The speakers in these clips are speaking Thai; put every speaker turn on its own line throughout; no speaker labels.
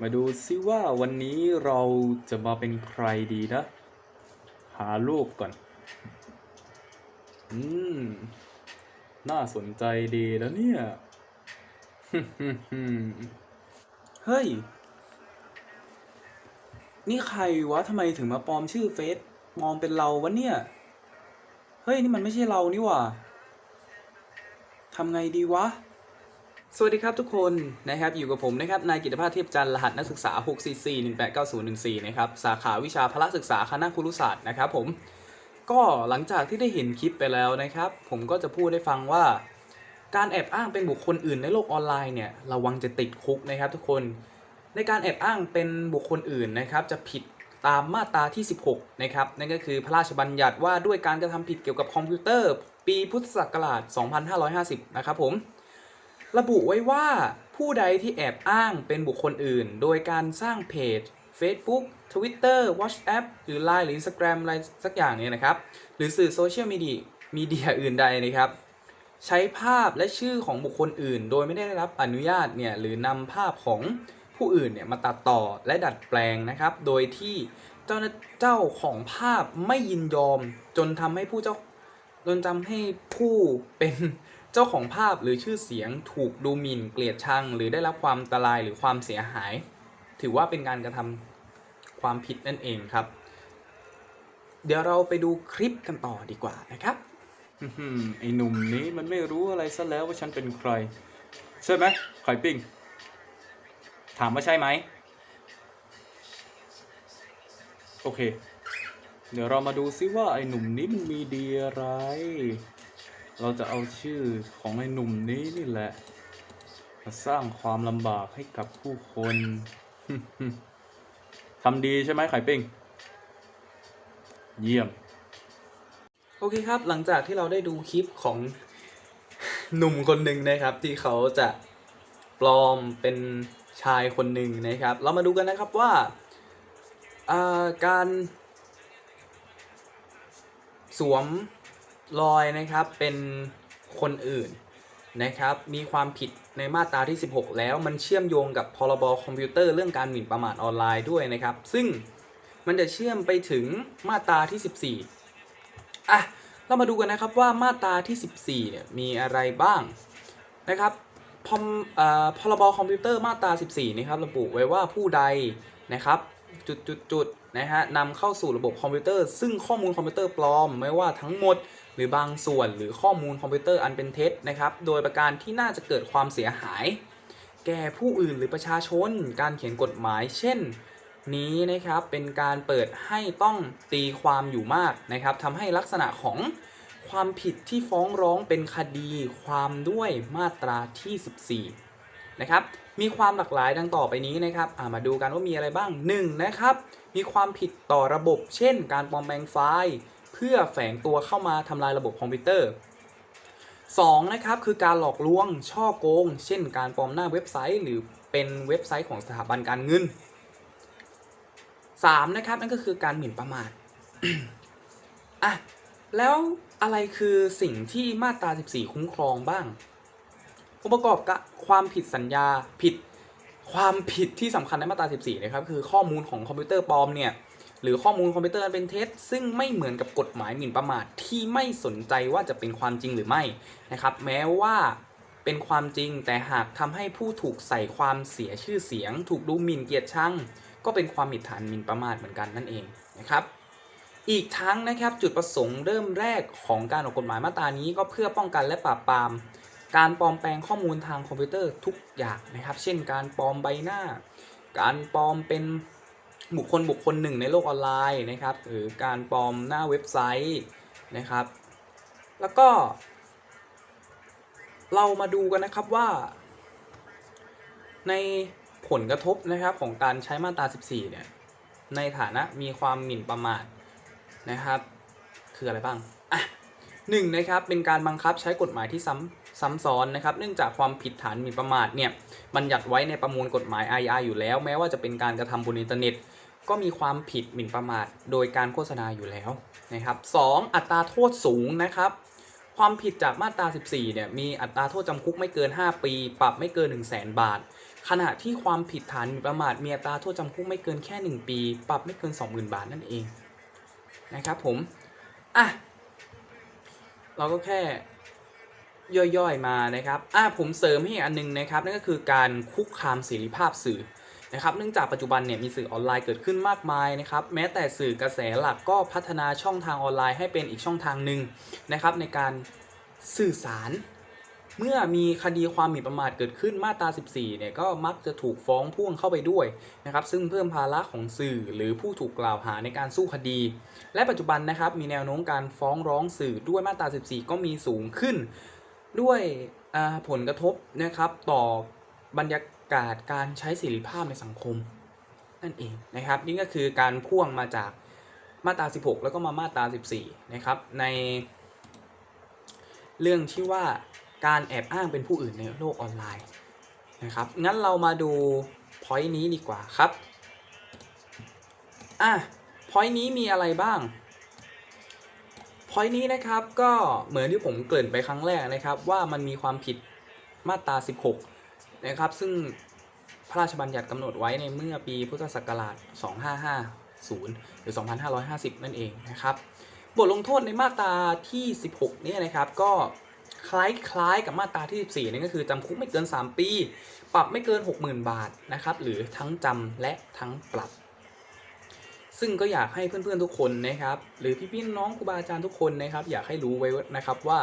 มาดูซิว่าวันนี้เราจะมาเป็นใครดีนะ หารูปก่อน อืม น่าสนใจดีแล้วเนี่ย เฮ้ย นี่ใครวะทำไมถึงมาปลอมชื่อเฟซปลอมเป็นเราวะเนี่ย เฮ้ย นี่มันไม่ใช่เรานี่หว่าทำไงดีวะ สวัสดีครับทุกคนนะครับอยู่กับผมนะครับนายกิตภาพเทพจันทร์รหัสนักศึกษา 644189014 นะครับสาขาวิชาพละศึกษาคณะครุศาสตร์นะครับผมก็หลังจากที่ได้เห็นคลิปไปแล้วนะครับ ผมก็จะพูดให้ฟังว่า การแอบอ้างเป็นบุคคลอื่นในโลกออนไลน์เนี่ยระวังจะติดคุกนะครับทุกคนในการแอบอ้างเป็นบุคคลอื่นนะครับจะผิดตามมาตราที่ 16 นะครับนั่นก็คือพระราชบัญญัติว่าด้วยการกระทำผิดเกี่ยวกับคอมพิวเตอร์ ปีพุทธศักราช 2550 นะครับผม ระบุไว้ว่าผู้ใดที่แอบอ้างเป็นบุคคลอื่น โดยการสร้างเพจ Facebook Twitter WhatsApp หรือ Line หรือ Instagram อะไรสักอย่างเนี่ยนะครับ หรือสื่อโซเชียลมีเดียมีเดียอื่นใดนะครับ ใช้ภาพและชื่อของบุคคลอื่น โดยไม่ได้รับอนุญาตเนี่ยหรือนำภาพของผู้อื่นเนี่ยมาตัดต่อและดัดแปลงนะครับ โดยที่เจ้าเจ้าของภาพไม่ยินยอม จนทำให้ผู้เจ้าจนทำให้ผู้เป็น เจ้าของภาพหรือชื่อเสียงถูกดูหมิ่นเกลียดชัง หรือได้รับความอันตรายหรือความเสียหาย ถือว่าเป็นการกระทำความผิดนั่นเองครับ เดี๋ยวเราไปดูคลิปกันต่อดีกว่านะครับไอ้หนุ่มนี้มันไม่รู้อะไรซะแล้วว่าฉันเป็นใคร ใช่ไหมไข่ปิ้ง ถามว่าใช่ไหม โอเค เดี๋ยวเรามาดูซิว่าไอ้หนุ่มนี้มันมีดีอะไร เราจะเอาชื่อของไอ้หนุ่มนี้นี่แหละ มาสร้างความลำบากให้กับผู้คนทำดีใช่ไหมไข่ปิ้ง เยี่ยม โอเคครับ หลังจากที่เราได้ดูคลิปของหนุ่มคนหนึ่งนะครับ ที่เขาจะปลอมเป็นชายคนหนึ่งนะครับ เรามาดูกันนะครับว่าอ่าการสวม รอยนะครับเป็นคนอื่นนะครับมีความผิดในมาตราที่ 16 แล้วมันเชื่อมโยงกับพรบคอมพิวเตอร์เรื่องการหมิ่นประมาทออนไลน์ด้วยนะครับ ซึ่งมันจะเชื่อมไปถึงมาตราที่ 14อะเรามาดูกันนะครับว่ามาตราที่ 14เนี่ยมีอะไรบ้างนะครับพมพรบคอมพิวเตอร์มาตรา 14นะครับระบุไว้ว่าผู้ใดนะครับจุดจุดจุดนะฮะนำเข้าสู่ระบบคอมพิวเตอร์ ซึ่งข้อมูลคอมพิวเตอร์ปลอม ไม่ว่าทั้งหมด หรือบางส่วนหรือข้อมูลคอมพิวเตอร์อันเป็นเท็จนะครับ โดยประการที่น่าจะเกิดความเสียหาย แก่ผู้อื่นหรือประชาชน การเขียนกฎหมาย เช่น นี้นะครับเป็นการเปิดให้ต้องตีความอยู่มากนะครับทำให้ลักษณะของความผิดที่ฟ้องร้องเป็นคดีความด้วยมาตราที่ 14 นะครับ มีความหลากหลายดังต่อไปนี้นะครับามาดูกันว่ามีอะไรบ้าง 1. นะครับ มีความผิดต่อระบบ เช่น การปลอมแปลงไฟล์ เพื่อแฝงตัวเข้ามาทำลายระบบคอมพิวเตอร์ 2. นะครับคือการหลอกลวงช่อโกง เช่น การปลอมหน้าเว็บไซต์ หรือเป็นเว็บไซต์ของสถาบันการเงิน 3. นะครับนั่นก็คือการหมิ่นประมาทอะแล้วอะไรคือสิ่งที่มาตรา 14 คุ้มครองบ้าง องค์ประกอบกับความผิดสัญญาผิดความผิดที่สำคัญในมาตรา 14 นะครับ คือข้อมูลของคอมพิวเตอร์ปลอมเนี่ย หรือข้อมูลคอมพิวเตอร์เป็นเท็จซึ่งไม่เหมือนกับกฎหมายหมิ่นประมาทที่ไม่สนใจว่าจะเป็นความจริงหรือไม่นะครับแม้ว่าเป็นความจริงแต่หากทำให้ผู้ถูกใส่ความเสียชื่อเสียง ถูกดูหมิ่นเกียรติชังก็เป็นความผิดฐานหมิ่นประมาทเหมือนกันนั่นเองนะครับอีกทั้งนะครับจุดประสงค์เริ่มแรกของการออกกฎหมายมาตรานี้ก็เพื่อป้องกันและปราบปราม การปลอมแปลงข้อมูลทางคอมพิวเตอร์ทุกอย่างนะครับ เช่น การปลอมใบหน้า การปลอมเป็น บุคคลบุคคลหนึ่งในโลกออนไลน์นะครับหรือการปลอมหน้าเว็บไซต์นะครับ แล้วก็ เรามาดูกันนะครับว่า ในผลกระทบนะครับของการใช้มาตรา 14 เนี่ย ในฐานะมีความหมิ่นประมาทนะครับ คืออะไรบ้างอะหนึ่งนะครับเป็นการบังคับใช้กฎหมายที่ซ้ำซ้ำซ้อนนะครับ เนื่องจากความผิดฐานหมิ่นประมาทเนี่ยบัญญัติไว้ในประมวลกฎหมายอาญาอยู่แล้ว แม้ว่าจะเป็นการกระทำบนอินเทอร์เน็ต ก็มีความผิดหมิ่นประมาทโดยการโฆษณาอยู่แล้วนะครับสองอัตราโทษสูงนะครับ ความผิดจากมาตรา 14 เนี่ยมีอัตราโทษจำคุกไม่เกิน 5 ปี ปรับไม่เกิน 1 0 0 0 0แบาท ขณะที่ความผิดฐานหมิ่นประมาทมีอัตราโทษจำคุกไม่เกินแค่ 1 ปี ปรับไม่เกิน 20,000 บาทนั่นเองนะครับผมอะเราก็แค่ย่อยๆมานะครับ อะผมเสริมให้อันหนึงนะครับ นั่นก็คือการคุกคามเสรีภาพสื่อ นะครับเนื่องจากปัจจุบันเนี่ยมีสื่อออนไลน์เกิดขึ้นมากมายนะครับแม้แต่สื่อกระแสหลักก็พัฒนาช่องทางออนไลน์ให้เป็นอีกช่องทางหนึ่งนะครับในการสื่อสาร เมื่อมีคดีความหมิ่นประมาทเกิดขึ้นมาตรา 14 เนี่ยก็มักจะถูกฟ้องพ่วงเข้าไปด้วยนะครับซึ่งเพิ่มภาระของสื่อหรือผู้ถูกกล่าวหาในการสู้คดี และปัจจุบันนะครับมีแนวโน้มการฟ้องร้องสื่อด้วยมาตรา 14 ก็มีสูงขึ้น ด้วยผลกระทบนะครับต่อบรรยากาศการใช้เสรีภาพในสังคม นั่นเองนะครับ นี่ก็คือการพ่วงมาจากมาตรา 16 แล้วก็มามาตรา 14 นะครับ ในเรื่องที่ว่าการแอบอ้างเป็นผู้อื่นในโลกออนไลน์นะครับ งั้นเรามาดูพอยต์นี้ดีกว่าครับ อะพอยต์นี้มีอะไรบ้างพอยต์นี้นะครับก็เหมือนที่ผมเกริ่นไปครั้งแรกนะครับ ว่ามันมีความผิดมาตรา 16 นะครับ ซึ่งพระราชบัญญัติกำหนดไว้ในเมื่อปีพุทธศักราช 2550 หรือ 2550 นั่นเองนะครับ บทลงโทษในมาตราที่ 16 เนี่ยนะครับ ก็คล้ายๆกับมาตราที่ 14นั่ก็คือจำคุกไม่เกิน 3 ปี ปรับไม่เกิน 60,000 บาทนะครับ หรือทั้งจำและทั้งปรับ ซึ่งก็อยากให้เพื่อนๆทุกคนนะครับ หรือพี่ๆน้องครูบาอาจารย์ทุกคนนะครับ อยากให้รู้ไว้นะครับว่า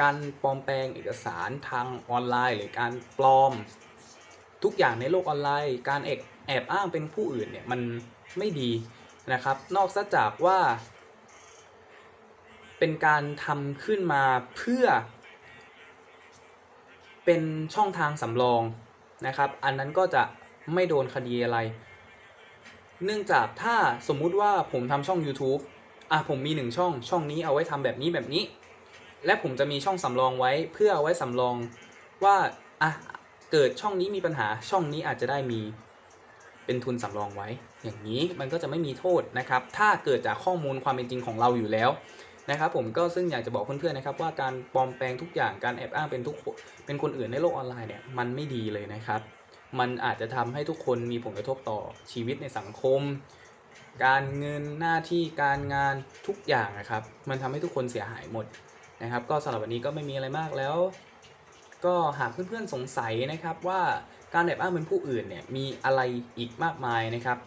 การปลอมแปลงเอกสารทางออนไลน์ หรือการปลอม ทุกอย่างในโลกออนไลน์ การแอบแอบอ้างเป็นผู้อื่นเนี่ยมันไม่ดีนะครับ นอกจากว่า เป็นการทำขึ้นมาเพื่อ เป็นช่องทางสำรองนะครับ อันนั้นก็จะไม่โดนคดีอะไร เนื่องจากถ้าสมมุติว่าผมทำช่อง YouTube อะผมมีหนึ่งช่องช่องนี้เอาไว้ทำแบบนี้แบบนี้ และผมจะมีช่องสำรองไว้เพื่อเอาไว้สำรองว่าอะเกิดช่องนี้มีปัญหาช่องนี้อาจจะได้มีเป็นทุนสำรองไว้ อย่างนี้มันก็จะไม่มีโทษนะครับ ถ้าเกิดจากข้อมูลความเป็นจริงของเราอยู่แล้วนะครับ ผมก็ซึ่งอยากจะบอกเพื่อนๆนะครับว่าการปลอมแปลงทุกอย่างการแอบอ้างเป็นทุกเป็นคนอื่นในโลกออนไลน์เนี่ยมันไม่ดีเลยนะครับ มันอาจจะทำให้ทุกคนมีผลกระทบต่อชีวิตในสังคม การเงินหน้าที่การงานทุกอย่างนะครับ มันทำให้ทุกคนเสียหายหมด นะครับ ก็สำหรับวันนี้ก็ไม่มีอะไรมากแล้ว ก็หากเพื่อนๆสงสัยนะครับว่าการแอบอ้างเป็นผู้อื่นเนี่ยมีอะไรอีกมากมายนะครับ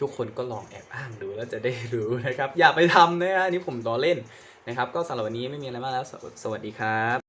ทุกคนก็ลองแอบอ้างดูแล้วจะได้รู้นะครับ อย่าไปทำนะฮะนี่ผมล้อเล่นนะครับ ก็สำหรับวันนี้ไม่มีอะไรมากแล้วสวัสดีครับ